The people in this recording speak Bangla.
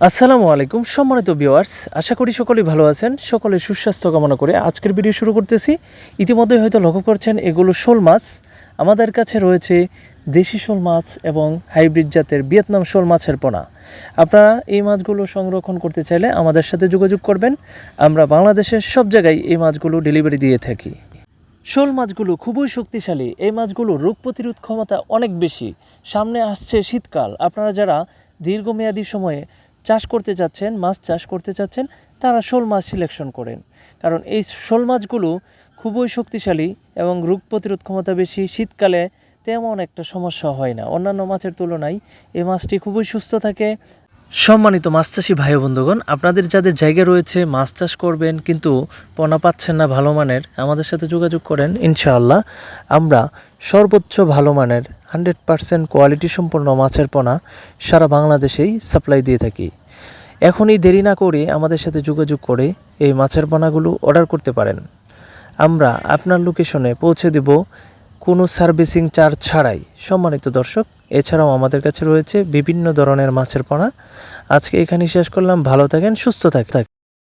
আসসালামু আলাইকুম, সম্মানিত ভিউয়ার্স আশা করি সকলেই ভালো আছেন। সকলে সুস্বাস্থ্য কামনা করে আজকের ভিডিও শুরু করতেছি। ইতিমধ্যে হয়তো লক্ষ্য করছেন, এগুলো শোল মাছ। আমাদের কাছে রয়েছে দেশি শোল মাছ এবং হাইব্রিড জাতের ভিয়েতনাম শোল মাছের পোনা। আপনারা এই মাছগুলো সংরক্ষণ করতে চাইলে আমাদের সাথে যোগাযোগ করবেন। আমরা বাংলাদেশের সব জায়গায় এই মাছগুলো ডেলিভারি দিয়ে থাকি। শোল মাছগুলো খুবই শক্তিশালী। এই মাছগুলো রোগ প্রতিরোধ ক্ষমতা অনেক বেশি। সামনে আসছে শীতকাল। আপনারা যারা দীর্ঘমেয়াদী সময়ে চাষ করতে চাচ্ছেন মাছ চাষ করতে চাচ্ছেন তারা শোল মাছ সিলেকশন করেন। কারণ এই শোল মাছগুলো খুবই শক্তিশালী এবং রোগ প্রতিরোধ ক্ষমতা বেশি, শীতকালে তেমন একটা সমস্যা হয় না। অন্যান্য মাছের তুলনায় এই মাছটি খুবই সুস্থ থাকে। সম্মানিত মাছ চাষি ভাই বন্ধুগণ, আপনাদের যাদের জায়গা রয়েছে, মাছ চাষ করবেন, কিন্তু পোনা পাচ্ছেন না ভালো মানের, আমাদের সাথে যোগাযোগ করেন, ইনশাআল্লাহ। আমরা সর্বোচ্চ ভালো মানের হান্ড্রেড পারসেন্ট কোয়ালিটি সম্পন্ন মাছের পোনা সারা বাংলাদেশেই সাপ্লাই দিয়ে থাকি। এখনই দেরি না করে আমাদের সাথে যোগাযোগ করে এই মাছের পোনাগুলো অর্ডার করতে পারেন। আমরা আপনার লোকেশনে পৌঁছে দেব কোনো সার্ভিসিং চার্জ ছাড়াই। সম্মানিত দর্শক, এছাড়াও আমাদের কাছে রয়েছে বিভিন্ন ধরনের মাছের পোনা। আজকে এখানে শেষ করলাম। ভালো থাকেন, সুস্থ থাকেন।